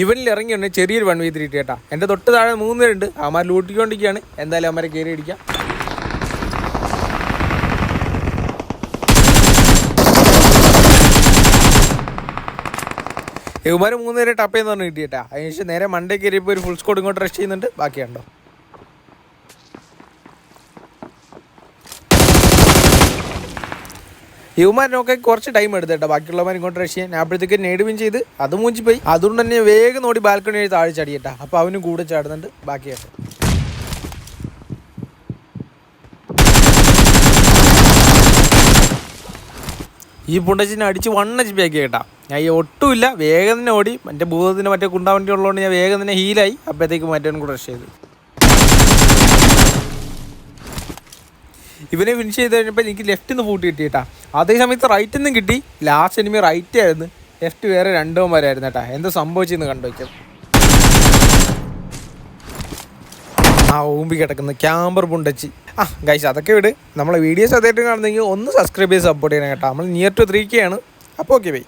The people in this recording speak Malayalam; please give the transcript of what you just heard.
ഇവനിൽ ഇറങ്ങിയുണ്ട് ചെറിയൊരു വൺ വേ ത്രീ കേട്ടാ. എന്റെ തൊട്ട് താഴെ മൂന്ന് പേരുണ്ട് അവന്മാർ ലൂട്ടിക്കൊണ്ടിരിക്കുകയാണ്. എന്തായാലും അവന്മാരെ കയറി അടിക്കാം ഇവന്മാർ മൂന്ന് പേരെ ടപ്പ് ചെയ്യുന്ന പറഞ്ഞു കിട്ടിയിട്ടാ. അതിനുശേഷം നേരെ മണ്ടേ കയറിയപ്പോൾ ഒരു ഫുൾ സ്കോഡ് ഇങ്ങോട്ട് റഷ് ചെയ്യുന്നുണ്ട്. ബാക്കിയുണ്ടോ? യുവമാരനൊക്കെ കുറച്ച് ടൈം എടുത്തേട്ടാ ബാക്കിയുള്ളവർ ഇങ്ങോട്ട് റഷ് ചെയ്യാൻ. അപ്പോഴത്തേക്ക് നേടുകയും ചെയ്ത്. അത് മൂഞ്ചി പോയി അതുകൊണ്ട് തന്നെ വേഗം നോടി ബാൽക്കണി വഴി താഴെ ചാടിയട്ടാ അപ്പോൾ അവനും കൂടെ ചാടുന്നുണ്ട്. ബാക്കിയായിട്ട് ഈ പുണ്ടച്ചിനെ അടിച്ച് വണ്ണ ആക്കി കേട്ടാ. ഞാൻ ഈ ഒട്ടുമില്ല. വേഗം തന്നെ ഓടി. മറ്റേ ഭൂതത്തിന് മറ്റേ കുണ്ടാവണ്ടി ഉള്ളതുകൊണ്ട് ഞാൻ വേഗം തന്നെ ഹീലായി അപ്പോഴത്തേക്ക് മറ്റവനും കൂടെ റഷ് ചെയ്തു. ഇവനെ ഫിനിഷ് ചെയ്ത് കഴിഞ്ഞപ്പോൾ എനിക്ക് ലെഫ്റ്റിൽ നിന്ന് പൂട്ടി കിട്ടിയിട്ടാ അതേ സമയത്ത് റൈറ്റ് നിന്നും കിട്ടി. ലാസ്റ്റ് എനിമി റൈറ്റ് ആയിരുന്നു. ലെഫ്റ്റ് വേറെ രണ്ടോമാരായിരുന്നു കേട്ടാ. എന്താ സംഭവിച്ചെന്ന് കണ്ടു വെച്ചത് ആ ഊമ്പി കിടക്കുന്ന. ക്യാമ്പർ പുണ്ടച്ചി. ആ ഗൈസ് അതൊക്കെ വിട്. നമ്മളെ വീഡിയോസ് അതായിട്ട് കാണുന്നെങ്കിൽ ഒന്ന് സബ്സ്ക്രൈബ് ചെയ്ത് സപ്പോർട്ട് ചെയ്യണം കേട്ടോ. നമ്മൾ നിയർ ടു ത്രീ കെ ആണ്. അപ്പോൾ ഓക്കെ ബൈ